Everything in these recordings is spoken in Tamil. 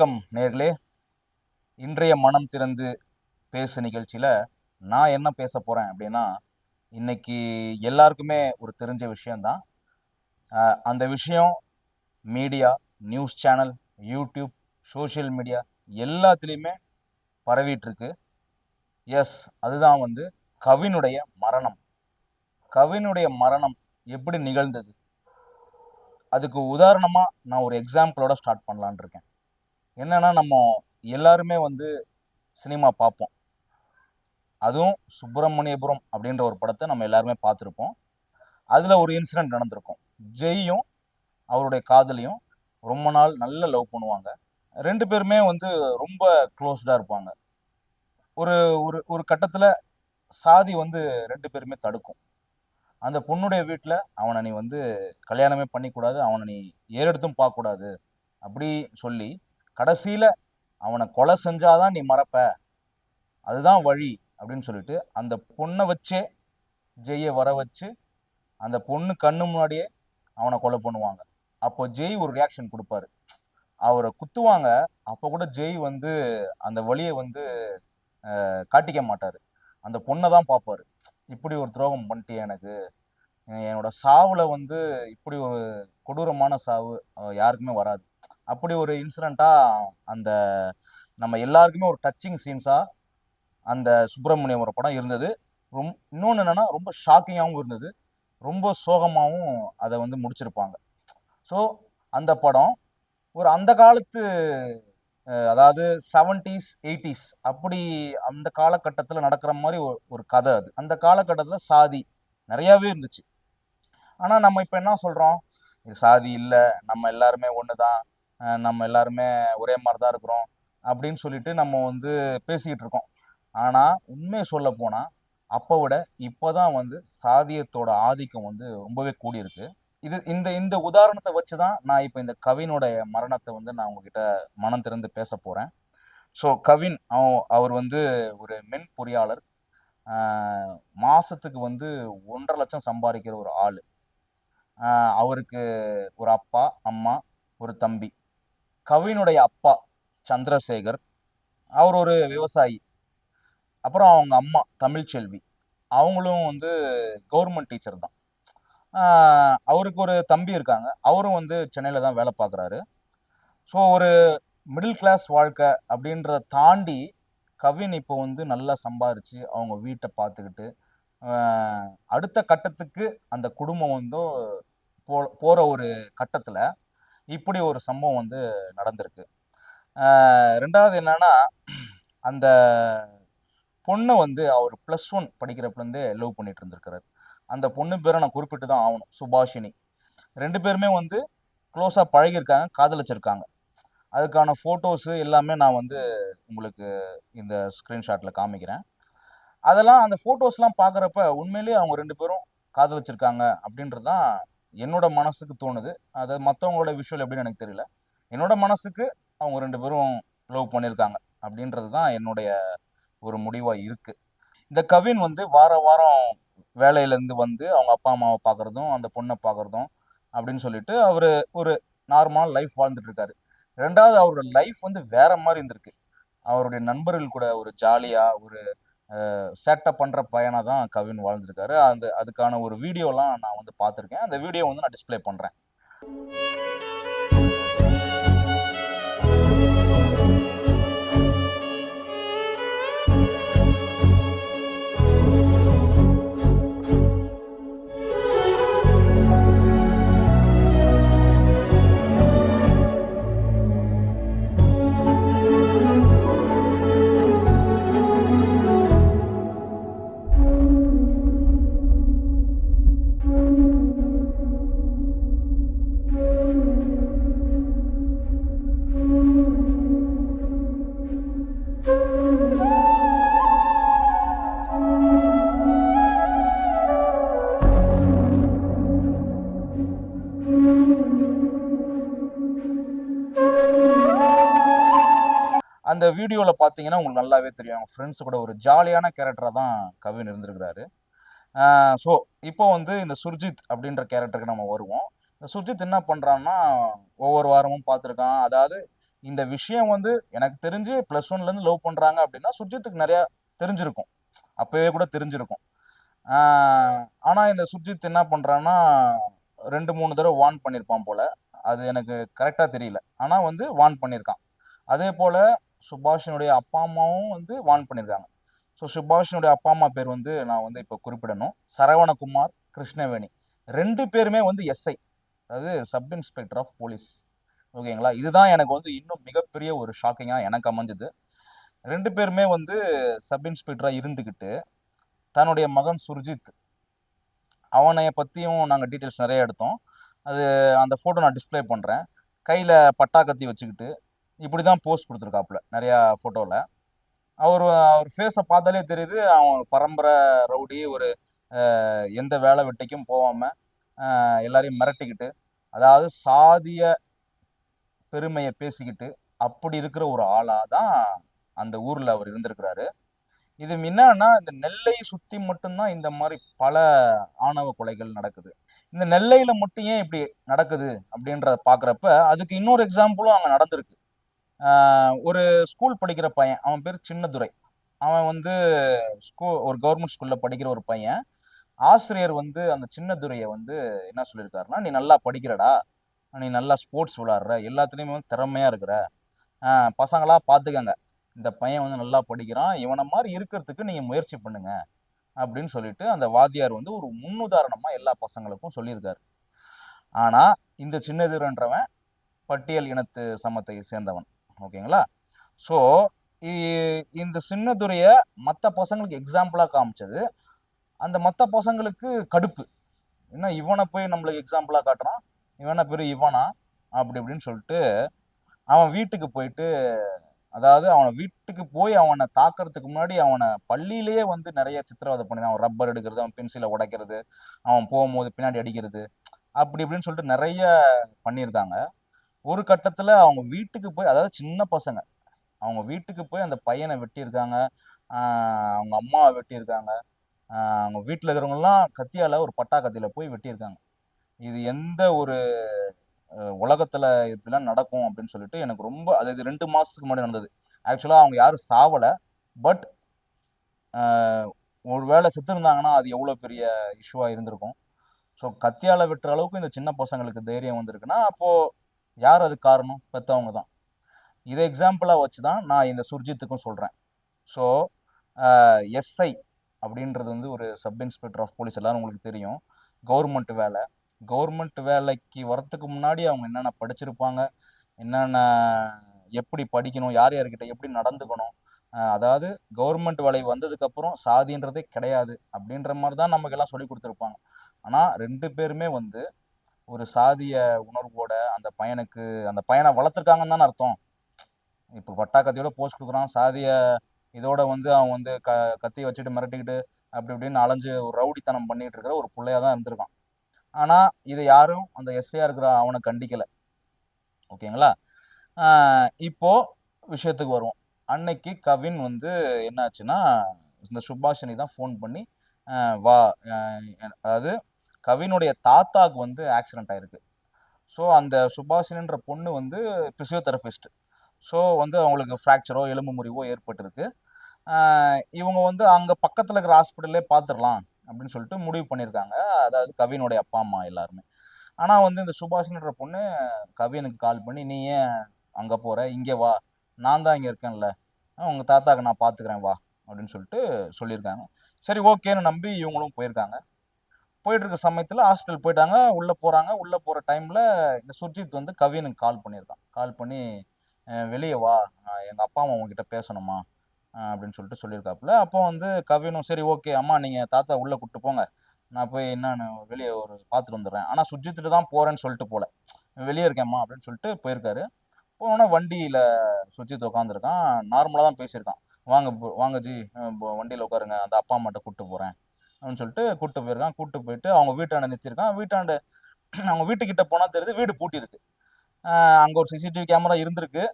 வணக்கம் நேர்களே. இன்றைய மனம் திறந்து பேசு நிகழ்ச்சியில் நான் என்ன பேச போகிறேன் அப்படின்னா இன்னைக்கு எல்லாருக்குமே ஒரு தெரிஞ்ச விஷயந்தான் அந்த விஷயம் media news channel YouTube social media எல்லாத்துலேயுமே பரவிட்டுருக்கு. எஸ் அதுதான் வந்து கவினுடைய மரணம். கவினுடைய மரணம் எப்படி நிகழ்ந்தது? அதுக்கு உதாரணமாக நான் ஒரு எக்ஸாம்பிளோட ஸ்டார்ட் பண்ணலான் இருக்கேன் என்னென்னா நம்ம எல்லாருமே வந்து சினிமா பார்ப்போம் அதுவும் சுப்பிரமணியபுரம் அப்படின்ற ஒரு படத்தை நம்ம எல்லாருமே பார்த்துருப்போம். அதில் ஒரு இன்சிடெண்ட் நடந்திருக்கும். ஜெய்யும் அவருடைய காதலியும் ரொம்ப நாள் நல்ல லவ் பண்ணுவாங்க. ரெண்டு பேருமே வந்து ரொம்ப க்ளோஸ்டாக இருப்பாங்க. ஒரு ஒரு ஒரு கட்டத்தில் சாதி வந்து ரெண்டு பேருமே தடுக்கும். அந்த பொண்ணுடைய வீட்டில் அவனை நீ வந்து கல்யாணமே பண்ணிக்கூடாது அவனை நீ ஏறெடுத்தும் பார்க்கக்கூடாது அப்படி சொல்லி கடைசியில் அவனை கொலை செஞ்சாதான் நீ மறப்ப. அதுதான் வழி அப்படின்னு சொல்லிட்டு அந்த பொண்ணை வச்சே ஜெய்யை வர வச்சு அந்த பொண்ணு கண்ணு முன்னாடியே அவனை கொலை பண்ணுவாங்க. அப்போ ஜெய் ஒரு ரியாக்ஷன் கொடுப்பாரு. அவரை குத்துவாங்க. அப்போ கூட ஜெய் வந்து அந்த வழியை வந்து காட்டிக்க மாட்டார். அந்த பொண்ணை தான் பார்ப்பாரு. இப்படி ஒரு துரோகம் பண்ணிட்டு எனக்கு. என்னோட சாவில் வந்து இப்படி ஒரு கொடூரமான சாவு யாருக்குமே வராது. அப்படி ஒரு இன்சிடெண்ட்டாக அந்த நம்ம எல்லாருக்குமே ஒரு டச்சிங் சீன்ஸாக அந்த சுப்பிரமணியம் படம் இருந்தது. ரொம் இன்னொன்று என்னென்னா ரொம்ப ஷாக்கிங்காகவும் இருந்தது. ரொம்ப சோகமாகவும் அதை வந்து முடிச்சிருப்பாங்க. ஸோ அந்த படம் ஒரு அந்த காலத்து அதாவது செவன்டீஸ் எயிட்டிஸ் அப்படி அந்த காலகட்டத்தில் நடக்கிற மாதிரி ஒரு ஒரு கதை அது. அந்த காலகட்டத்தில் சாதி நிறையாவே இருந்துச்சு. ஆனால் நம்ம இப்போ என்ன சொல்கிறோம் இது சாதி இல்லை. நம்ம எல்லாருமே ஒன்று தான் நம்ம எல்லாருமே ஒரே மாதிரி தான் இருக்கிறோம் அப்படின்னு சொல்லிட்டு நம்ம வந்து பேசிக்கிட்டு இருக்கோம். ஆனால் உண்மையை சொல்ல போனால் அப்போ விட இப்போ தான் வந்து சாதியத்தோட ஆதிக்கம் வந்து ரொம்பவே கூடியிருக்கு. இது இந்த இந்த உதாரணத்தை வச்சு தான் நான் இப்போ இந்த கவினுடைய மரணத்தை வந்து நான் உங்ககிட்ட மனம் திறந்து பேச போகிறேன் ஸோ கவின் அவ- அவர் வந்து ஒரு மென் பொறியாளர். மாதத்துக்கு வந்து ஒன்றரை லட்சம் சம்பாதிக்கிற ஒரு ஆள். அவருக்கு ஒரு அப்பா அம்மா ஒரு தம்பி. கவினுடைய அப்பா சந்திரசேகர் அவர் ஒரு விவசாயி. அப்புறம் அவங்க அம்மா தமிழ்ச்செல்வி. அவங்களும் வந்து கவர்மெண்ட் டீச்சர் தான். அவருக்கு ஒரு தம்பி இருக்காங்க. அவரும் வந்து சென்னையில் தான் வேலை பார்க்குறாரு. ஸோ ஒரு மிடில் கிளாஸ் வாழ்க்கை அப்படின்றத தாண்டி கவின் இப்போ வந்து நல்லா சம்பாரித்து அவங்க வீட்டை பார்த்துக்கிட்டு அடுத்த கட்டத்துக்கு அந்த குடும்பம் வந்து போ போகிற ஒரு கட்டத்தில் இப்படி ஒரு சம்பவம் வந்து நடந்திருக்கு. ரெண்டாவது என்னன்னா அந்த பொண்ணை வந்து அவர் ப்ளஸ் ஒன் படிக்கிறப்பலேருந்தே லவ் பண்ணிட்டு இருந்திருக்கிறார் அந்த பொண்ணு பேரை நான் குறிப்பிட்டு தான் ஆகணும் சுபாஷினி. ரெண்டு பேருமே வந்து க்ளோஸாக பழகியிருக்காங்க காதலிச்சிருக்காங்க. அதுக்கான ஃபோட்டோஸு எல்லாமே நான் வந்து உங்களுக்கு இந்த ஸ்க்ரீன்ஷாட்டில் காமிக்கிறேன். அதெல்லாம் அந்த ஃபோட்டோஸ்லாம் பார்க்குறப்ப உண்மையிலேயே அவங்க ரெண்டு பேரும் காதலிச்சிருக்காங்க அப்படின்றது தான் என்னோட மனசுக்கு தோணுது. அது மற்றவங்களோட விஷுவல் எப்படின்னு எனக்கு தெரியல. என்னோட மனசுக்கு அவங்க ரெண்டு பேரும் லவ் பண்ணியிருக்காங்க. அப்படின்றது தான் என்னுடைய ஒரு முடிவாக இருக்குது இந்த கவின் வந்து வார வாரம் வேலையிலேருந்து வந்து அவங்க அப்பா அம்மாவை பார்க்குறதும் அந்த பொண்ணை பார்க்குறதும் அப்படின்னு சொல்லிட்டு அவர் ஒரு நார்மல் லைஃப் வாழ்ந்துட்டு இருக்காரு ரெண்டாவது அவரோட லைஃப் வந்து வேற மாதிரி இருந்திருக்கு. அவருடைய நண்பர்கள் கூட ஒரு ஜாலியாக ஒரு சேட்டை பண்ணுற பையனாக தான் கவின் வாழ்ந்திருக்காரு. அந்த அதுக்கான ஒரு வீடியோலாம் நான் வந்து பார்த்துருக்கேன். அந்த வீடியோ வந்து நான் டிஸ்ப்ளே பண்ணுறேன் அந்த வீடியோவில் பார்த்தீங்கன்னா உங்களுக்கு நல்லாவே தெரியும். அவங்க ஃப்ரெண்ட்ஸ் கூட ஒரு ஜாலியான கேரக்டராக தான் கவின் இருந்திருக்கிறாரு. ஸோ இப்போ வந்து இந்த சுர்ஜித் அப்படின்ற கேரக்டருக்கு நம்ம வருவோம். இந்த சுர்ஜித் என்ன பண்ணுறான்னா ஒவ்வொரு வாரமும் பார்த்துருக்கான் அதாவது இந்த விஷயம் வந்து எனக்கு தெரிஞ்சு ப்ளஸ் ஒன்லேருந்து லவ் பண்ணுறாங்க அப்படின்னா சுர்ஜித்துக்கு நிறையா தெரிஞ்சிருக்கும். அப்போவே கூட தெரிஞ்சிருக்கும். ஆனால் இந்த சுர்ஜித் என்ன பண்ணுறான்னா ரெண்டு மூணு தடவை வார்ன் பண்ணியிருப்பான் போல். அது எனக்கு கரெக்டாக தெரியல. ஆனால் வந்து வார்ன் பண்ணியிருக்கான் அதே போல் சுபாஷினுடைய அப்பா அம்மாவும் வந்து வார்ன் பண்ணியிருக்காங்க. ஸோ சுபாஷினுடைய அப்பா அம்மா பேர் வந்து நான் வந்து இப்போ குறிப்பிடணும். சரவணகுமார் கிருஷ்ணவேணி. ரெண்டு பேருமே வந்து எஸ்ஐ அதாவது சப் இன்ஸ்பெக்டர் ஆஃப் போலீஸ் ஓகேங்களா இதுதான் எனக்கு வந்து இன்னும் மிகப்பெரிய ஒரு ஷாக்கிங்காக எனக்கு அமைஞ்சது. ரெண்டு பேருமே வந்து சப் இன்ஸ்பெக்டராக இருந்துக்கிட்டு தன்னுடைய மகன் சுர்ஜித் அவனை பற்றியும் நாங்கள் டீட்டெயில்ஸ் நிறைய எடுத்தோம். அது அந்த ஃபோட்டோ நான் டிஸ்ப்ளே பண்ணுறேன் கையில் பட்டா கத்தி வச்சுக்கிட்டு இப்படி தான் போஸ்ட் கொடுத்துருக்காப்புல நிறையா ஃபோட்டோவில் அவர் அவர் ஃபேஸை பார்த்தாலே தெரியுது அவன் பரம்பரை ரவுடி ஒரு எந்த வேலை வெட்டிக்கும் போகாமல் எல்லாரையும் மிரட்டிக்கிட்டு அதாவது சாதிய பெருமையை பேசிக்கிட்டு அப்படி இருக்கிற ஒரு ஆளாக தான் அந்த ஊரில் அவர் இருந்திருக்கிறாரு. இது என்னன்னா இந்த நெல்லை சுற்றி மட்டும்தான் இந்த மாதிரி பல ஆணவ கொலைகள் நடக்குது. இந்த நெல்லையில் மட்டும் ஏன் இப்படி நடக்குது அப்படின்றத பார்க்குறப்ப அதுக்கு இன்னொரு எக்ஸாம்பிளும் அங்கே நடந்திருக்கு. ஒரு ஸ்கூல் படிக்கிற பையன் அவன் பேர் சின்னதுரை. அவன் வந்து ஸ்கூ ஒரு கவர்மெண்ட் ஸ்கூலில் படிக்கிற ஒரு பையன். ஆசிரியர் வந்து அந்த சின்னதுரையை வந்து என்ன சொல்லியிருக்காருன்னா நீ நல்லா படிக்கிறடா. நீ நல்லா ஸ்போர்ட்ஸ் விளாடுற எல்லாத்துலேயுமே வந்து திறமையாக இருக்கிற. பசங்களாக பார்த்துக்கங்க இந்த பையன் வந்து நல்லா படிக்கிறான். இவனை மாதிரி இருக்கிறதுக்கு நீங்கள் முயற்சி பண்ணுங்க. அப்படின்னு சொல்லிட்டு அந்த வாத்தியார் வந்து ஒரு முன்னுதாரணமாக எல்லா பசங்களுக்கும் சொல்லியிருக்காரு. ஆனால் இந்த சின்னதுரன்றவன் பட்டியல் இனத்து சமத்தை சேர்ந்தவன். ஓகேங்களா? ஸோ இந்த சின்னதுரையை மற்ற பசங்களுக்கு எக்ஸாம்பிளாக காமிச்சது. அந்த மற்ற பசங்களுக்கு கடுப்பு. என்ன இவனை போய் நம்மளுக்கு எக்ஸாம்பிளாக காட்டுறான்? இவனை பேர் இவனா? அப்படி இப்படின்னு சொல்லிட்டு அவன் வீட்டுக்கு போயிட்டு அதாவது அவனை வீட்டுக்கு போய் அவனை தாக்கறதுக்கு முன்னாடி அவனை பள்ளியிலேயே வந்து நிறைய சித்திரவதை பண்ணி அவன் ரப்பர் எடுக்கிறது அவன் பென்சிலை உடைக்கிறது அவன் போகும்போது பின்னாடி அடிக்கிறது அப்படி இப்படின்னு சொல்லிட்டு நிறைய பண்ணியிருக்காங்க. ஒரு கட்டத்தில் அவங்க வீட்டுக்கு போய் அதாவது சின்ன பசங்க அவங்க வீட்டுக்கு போய் அந்த பையனை வெட்டியிருக்காங்க அவங்க அம்மாவை வெட்டியிருக்காங்க அவங்க வீட்டில் இருக்கிறவங்கலாம் கத்தியால் ஒரு பட்டா கத்தியில் போய் வெட்டியிருக்காங்க. இது எந்த ஒரு உலகத்தில் இப்படிலாம் நடக்கும் அப்படின்னு சொல்லிட்டு எனக்கு ரொம்ப அது இது ரெண்டு மாதத்துக்கு முன்னாடி நடந்தது. ஆக்சுவலாக அவங்க யாரும் சாவலை பட் ஒரு வேளை செத்துருந்தாங்கன்னா அது எவ்வளோ பெரிய இஷ்யூவாக இருந்திருக்கும். ஸோ கத்தியால் வெட்டுற அளவுக்கு இந்த சின்ன பசங்களுக்கு தைரியம் வந்திருக்குன்னா அப்போது யார் அது காரணம்? பெற்றவங்க தான். இதை எக்ஸாம்பிளாக வச்சு தான் நான் இந்த சுர்ஜித்துக்கும் சொல்கிறேன் ஸோ எஸ்ஐ அப்படின்றது வந்து ஒரு சப் இன்ஸ்பெக்டர் ஆஃப் போலீஸ் எல்லாரும் உங்களுக்கு தெரியும். கவர்மெண்ட் வேலை. கவர்மெண்ட் வேலைக்கு வரத்துக்கு முன்னாடி அவங்க என்னென்ன படிச்சிருப்பாங்க? என்னென்ன எப்படி படிக்கணும்? யார் யார்கிட்ட எப்படி நடந்துக்கணும்? அதாவது கவர்மெண்ட் வேலை வந்ததுக்கப்புறம் சாதின்றதே கிடையாது அப்படின்ற மாதிரி தான் நமக்கு எல்லாம் சொல்லி கொடுத்துருப்பாங்க. ஆனால் ரெண்டு பேருமே வந்து ஒரு சாதிய உணர்வோட அந்த பையனுக்கு அந்த பையனை வளர்த்துருக்காங்கன்னு தானே அர்த்தம். இப்போ பட்டாக்கத்தையோட போஸ்ட் கொடுக்குறான். சாதிய இதோட வந்து அவன் வந்து க கத்தி வச்சுட்டு மிரட்டிக்கிட்டு அப்படி இப்படின்னு அலைஞ்சு ஒரு ரவுடித்தனம் பண்ணிட்டு இருக்கிற ஒரு பிள்ளையா தான் இருந்திருக்கான். ஆனால் இதை யாரும் அந்த எஸ்ஐயா இருக்கிற அவனை கண்டிக்கலை. ஓகேங்களா? இப்போ விஷயத்துக்கு வருவோம். அன்னைக்கு கவின் வந்து என்னாச்சுன்னா இந்த சுபாஷினி தான் ஃபோன் பண்ணி வா அதாவது கவினுடைய தாத்தாவுக்கு வந்து ஆக்சிடென்ட் ஆயிருக்கு. ஸோ அந்த சுபாஷினின்ற பொண்ணு வந்து பிசியோதெரபிஸ்ட் ஸோ வந்து அவங்களுக்கு ஃப்ராக்சரோ எலும்பு முறிவோ ஏற்பட்டிருக்கு. இவங்க வந்து அங்கே பக்கத்தில் இருக்கிற ஹாஸ்பிட்டல்லே பார்த்துடலாம் அப்படின்னு சொல்லிட்டு முடிவு பண்ணியிருக்காங்க. அதாவது கவினுடைய அப்பா அம்மா எல்லாருமே. ஆனால் வந்து இந்த சுபாஷினின்ற பொண்ணு கவினுக்கு கால் பண்ணி நீ ஏன் அங்கே போகிற இங்கே வா. நான் தான் இங்கே இருக்கேன்ல. உங்கள் தாத்தாக்கு நான் பார்த்துக்கிறேன் வா. அப்படின்னு சொல்லிட்டு சொல்லியிருக்காங்க. சரி ஓகேன்னு நம்பி இவங்களும் போயிருக்காங்க. போயிட்டு இருக்க சமயத்தில் ஹாஸ்பிட்டல் போயிட்டாங்க. உள்ளே போகிறாங்க உள்ளே போகிற டைமில் இந்த சுர்ஜித் வந்து கவினுக்கு கால் பண்ணியிருக்கான். கால் பண்ணி வெளியே வா. எங்கள் அப்பா அம்மா உங்ககிட்ட பேசணுமா? அப்படின்னு சொல்லிட்டு சொல்லியிருக்காப்புல. அப்போ வந்து கவினும் சரி ஓகே அம்மா நீங்கள் தாத்தா உள்ளே கூப்பிட்டு போங்க. நான் போய் என்னன்னு வெளியே ஒரு பார்த்துட்டு வந்துடுறேன். ஆனால் சுஜித்துட்டு தான் போகிறேன்னு சொல்லிட்டு போல. வெளியே இருக்கேம்மா அப்படின்னு சொல்லிட்டு போயிருக்காரு. போனோன்னா வண்டியில் சுஜித் உட்காந்துருக்கான் நார்மலாக தான் பேசியிருக்கான். வாங்க வாங்க ஜி. வண்டியில் உட்காருங்க அந்த அப்பா அம்மாட்ட கூப்பிட்டு போகிறேன் அப்படின்னு சொல்லிட்டு கூப்பிட்டு போயிருக்கான். கூப்பிட்டு போயிட்டு அவங்க வீட்டாண்ட நிறுத்திருக்கான் வீட்டாண்ட அவங்க வீட்டுக்கிட்ட போனால் தெரியுது வீடு பூட்டியிருக்கு. அங்கே ஒரு சிசிடிவி கேமரா இருந்திருக்கு.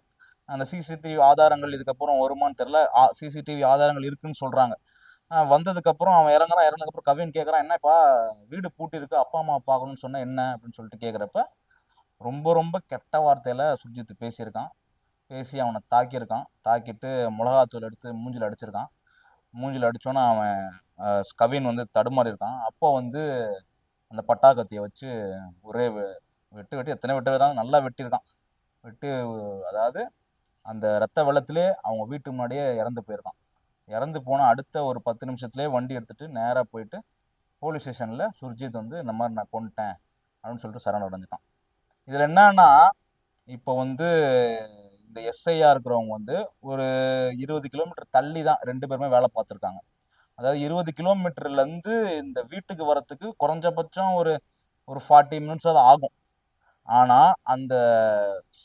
அந்த சிசிடிவி ஆதாரங்கள் இதுக்கப்புறம் வருமான்னு தெரில சிசிடிவி ஆதாரங்கள் இருக்குன்னு சொல்கிறாங்க வந்ததுக்கப்புறம் அவன் இறங்குறான். இறந்ததுக்கப்புறம் கவின் கேட்குறான் என்னப்பா வீடு பூட்டி இருக்கு அப்பா அம்மா பார்க்கணும்னு சொன்ன என்ன? அப்படின்னு சொல்லிட்டு கேட்குறப்ப ரொம்ப ரொம்ப கெட்ட வார்த்தையில் சுர்ஜித் பேசியிருக்கான். பேசி அவனை தாக்கியிருக்கான். தாக்கிட்டு மிளகாத்தூள் எடுத்து மூஞ்சில் அடிச்சிருக்கான். மூஞ்சில் அடித்தோன்னே அவன் கவின் வந்து தடுமாறி இருக்கான். அப்போ வந்து அந்த பட்டாக்கத்தியை வச்சு ஒரே வெ- வெட்டு வெட்டி எத்தனை வெட்டு வேறாங்க நல்லா வெட்டியிருக்கான். வெட்டு அதாவது அந்த ரத்த வெள்ளத்திலே அவங்க வீட்டு முன்னாடியே இறந்து போயிருக்கான். இறந்து போனால் அடுத்த ஒரு பத்து நிமிஷத்துலேயே வண்டி எடுத்துகிட்டு நேராக போயிட்டு போலீஸ் ஸ்டேஷனில் சுர்ஜித் வந்து இந்த மாதிரி நான் கொண்டுட்டேன் அப்படின்னு சொல்லிட்டு சரண் அடைஞ்சிட்டான். இதில் என்னன்னா இப்போ வந்து இந்த எஸ்ஐயா இருக்கிறவங்க வந்து ஒரு இருபது கிலோமீட்டர் தள்ளி தான் ரெண்டு பேருமே வேலை பார்த்துருக்காங்க. அதாவது இருபது கிலோமீட்டர்லேருந்து இந்த வீட்டுக்கு வரத்துக்கு குறைஞ்சபட்சம் ஒரு ஒரு ஃபார்ட்டி மினிட்ஸ் அது ஆகும். ஆனால் அந்த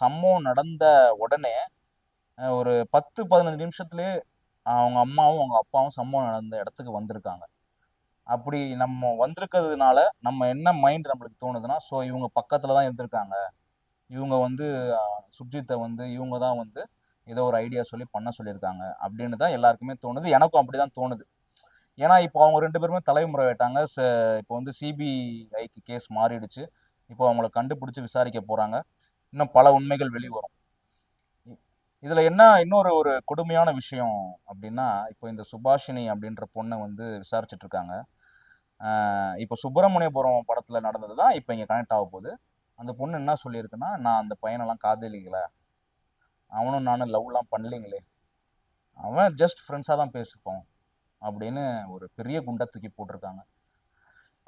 சம்பவம் நடந்த உடனே ஒரு பத்து பதினஞ்சு நிமிஷத்துலேயே அவங்க அம்மாவும் அவங்க அப்பாவும் சம்பவம் நடந்த இடத்துக்கு வந்திருக்காங்க. அப்படி நம்ம வந்திருக்கிறதுனால நம்ம என்ன மைண்ட் நம்மளுக்கு தோணுதுன்னா ஸோ இவங்க பக்கத்தில் தான் இருந்திருக்காங்க. இவங்க வந்து அஹ், சுர்ஜித்தை வந்து இவங்க தான் வந்து ஏதோ ஒரு ஐடியா சொல்லி பண்ண சொல்லியிருக்காங்க. அப்படின்னு தான் எல்லாருக்குமே தோணுது. எனக்கும் அப்படி தான் தோணுது. ஏன்னா இப்போ அவங்க ரெண்டு பேருமே தலைமுறை தலைமுறையிட்டாங்க இப்போ வந்து சிபிஐக்கு கேஸ் மாறிடுச்சு. இப்போ அவங்கள கண்டுபிடிச்சி விசாரிக்க போகிறாங்க இன்னும் பல உண்மைகள் வெளிவரும். இதில் என்ன இன்னொரு ஒரு கொடுமையான விஷயம் அப்படின்னா இப்போ இந்த சுபாஷினி அப்படின்ற பொண்ணை வந்து விசாரிச்சுட்டு இருக்காங்க. இப்போ சுப்பிரமணியபுரம் படத்தில் நடந்தது தான் இப்போ இங்கே கனெக்ட் ஆக போகுது. அந்த பொண்ணு என்ன சொல்லியிருக்குன்னா நான் அந்த பையனெல்லாம் காதலிக்கல. அவனும் நானும் லவ்லாம் பண்ணலைங்களே. அவன் ஜஸ்ட் ஃப்ரெண்ட்ஸாக தான் பேசிப்போம். அப்படின்னு ஒரு பெரிய குண்டை தூக்கி போட்டிருக்காங்க.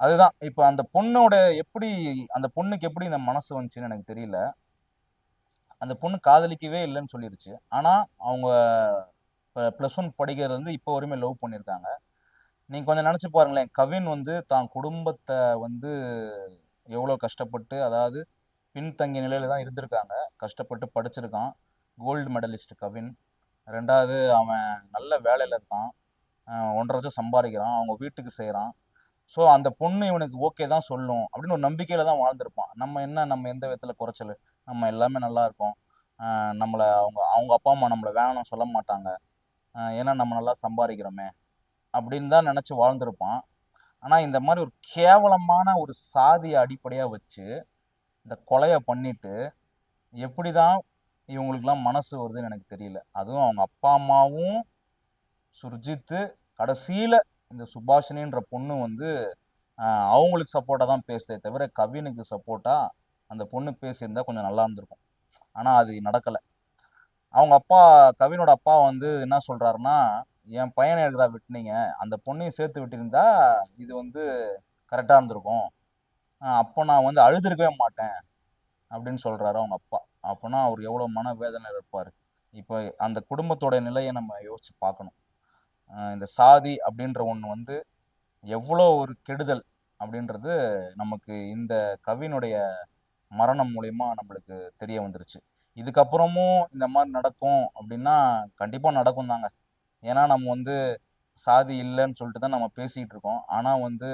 அதுதான். இப்போ அந்த பொண்ணோட எப்படி அந்த பொண்ணுக்கு எப்படி இந்த மனசு வந்துச்சுன்னு எனக்கு தெரியல. அந்த பொண்ணு காதலிக்கவே இல்லைன்னு சொல்லிருச்சு. ஆனால் அவங்க ப்ளஸ் ஒன் படிக்கிறது வந்து இப்போ வரையுமே லவ் பண்ணியிருக்காங்க. நீங்கள் கொஞ்சம் நினச்சி பாருங்களேன். கவின் வந்து தான் குடும்பத்தை வந்து எவ்வளோ கஷ்டப்பட்டு அதாவது பின்தங்கிய நிலையில தான் இருந்திருக்காங்க. கஷ்டப்பட்டு படிச்சிருக்கான். Gold medalist Kavin. ரெண்டாவது அவன் நல்ல வேலையில் இருக்கான். ஒன்றரை லட்சம் சம்பாதிக்கிறான் அவங்க வீட்டுக்கு செய்கிறான் ஸோ அந்த பொண்ணு இவனுக்கு ஓகே தான் சொல்லும் அப்படின்னு ஒரு நம்பிக்கையில் தான் வாழ்ந்திருப்பான். நம்ம என்ன நம்ம எந்த விதத்தில் குறைச்சல்? நம்ம எல்லாமே நல்லா இருக்கோம். நம்மளை அவங்க அவங்க அப்பா அம்மா நம்மளை வேணாம் சொல்ல மாட்டாங்க. ஏன்னா நம்ம நல்லா சம்பாதிக்கிறோமே அப்படின்னு தான் நினச்சி வாழ்ந்திருப்பான். ஆனால் இந்த மாதிரி ஒரு கேவலமான ஒரு சாதியை அடிப்படையாக வச்சு இந்த கொலையை பண்ணிட்டு எப்படி தான் இவங்களுக்கெல்லாம் மனசு வருதுன்னு எனக்கு தெரியல. அதுவும் அவங்க அப்பா அம்மாவும் சுர்ஜித்து கடைசியில் இந்த சுபாஷினின்ற பொண்ணு வந்து அவங்களுக்கு சப்போர்ட்டாக தான் பேசுதே தவிர கவினுக்கு சப்போர்ட்டாக அந்த பொண்ணு பேசியிருந்தா கொஞ்சம் நல்லா இருந்திருக்கும். ஆனால் அது நடக்கலை. அவங்க அப்பா கவினோட அப்பா வந்து என்ன சொல்கிறாருன்னா என் பையனை எடுக்கிறா விட்டுனீங்க? அந்த பொண்ணையும் சேர்த்து விட்டிருந்தா இது வந்து கரெக்டாக இருந்திருக்கும். அப்போ நான் வந்து அழுதுருக்கவே மாட்டேன் அப்படின்னு சொல்கிறாரு அவங்க அப்பா. அப்போனா அவர் எவ்வளோ மன வேதனை இருப்பார். இப்போ அந்த குடும்பத்தோட நிலையை நம்ம யோசிச்சு பார்க்கணும். இந்த சாதி அப்படின்ற ஒன்று வந்து எவ்வளோ ஒரு கெடுதல் அப்படின்றது நமக்கு இந்த கவினுடைய மரணம் மூலயமா நம்மளுக்கு தெரிய வந்துருச்சு. இதுக்கப்புறமும் இந்த மாதிரி நடக்கும் அப்படின்னா கண்டிப்பாக நடக்கும் தாங்க. ஏன்னா நம்ம வந்து சாதி இல்லைன்னு சொல்லிட்டு தான் நம்ம பேசிகிட்டு இருக்கோம். ஆனால் வந்து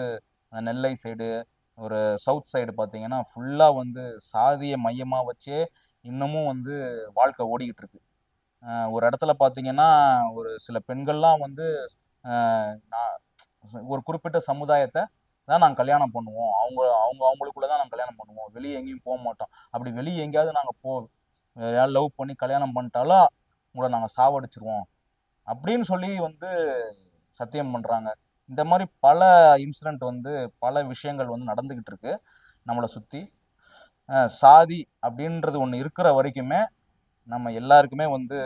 நெல்லை சைடு ஒரு சவுத் சைடு பார்த்தீங்கன்னா ஃபுல்லாக வந்து சாதியை மையமாக வச்சே இன்னமும் வந்து வாழ்க்கை ஓடிக்கிட்டு இருக்கு. ஒரு இடத்துல பார்த்தீங்கன்னா ஒரு சில பெண்கள்லாம் வந்து நான் ஒரு குறிப்பிட்ட சமுதாயத்தை தான் நாங்கள் கல்யாணம் பண்ணுவோம். அவங்க அவங்க அவங்களுக்குள்ள தான் நாங்கள் கல்யாணம் பண்ணுவோம். வெளியே எங்கேயும் போக மாட்டோம். அப்படி வெளியே எங்கேயாவது நாங்கள் போ யார் லவ் பண்ணி கல்யாணம் பண்ணிட்டாலும் உங்களை நாங்கள் சாவடிச்சிருவோம். அப்படின்னு சொல்லி வந்து சத்தியம் பண்ணுறாங்க இந்த மாதிரி பல இன்சிடெண்ட் வந்து பல விஷயங்கள் வந்து நடந்துக்கிட்டு இருக்கு. நம்மளை சுற்றி சாதி அப்படின்றது ஒன்று இருக்கிற வரைக்குமே நம்ம எல்லாருக்குமே வந்து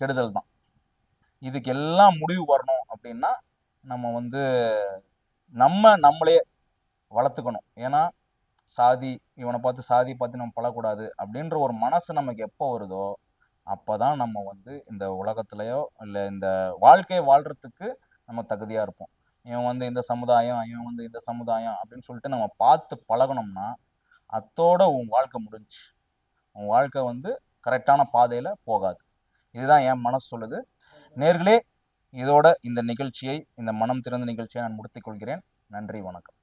கெடுதல் தான். இதுக்கு எல்லாம் முடிவு வரணும் அப்படின்னா நம்ம வந்து நம்ம நம்மளே வளர்த்துக்கணும். ஏன்னா சாதி இவனை பார்த்து சாதி பார்த்து நம்ம பழக்கூடாது அப்படின்ற ஒரு மனசு நமக்கு எப்போ வருதோ அப்போ தான் நம்ம வந்து இந்த உலகத்துலேயோ இல்லை இந்த வாழ்க்கையை வாழ்கிறதுக்கு நம்ம தகுதியாக இருப்போம். இவன் வந்து இந்த சமுதாயம் இவன் வந்து இந்த சமுதாயம் அப்படின்னு சொல்லிட்டு நம்ம பார்த்து பழகணும்னா அத்தோட உன் வாழ்க்கை முடிஞ்சு உன் வாழ்க்கை வந்து கரெக்டான பாதையில் போகாது. இதுதான் என் மனசு சொல்லுது. நேர்களே இதோட இந்த நிகழ்ச்சியை இந்த மனம் திறந்த நிகழ்ச்சியை நான் முடித்துக் கொள்கிறேன். நன்றி வணக்கம்.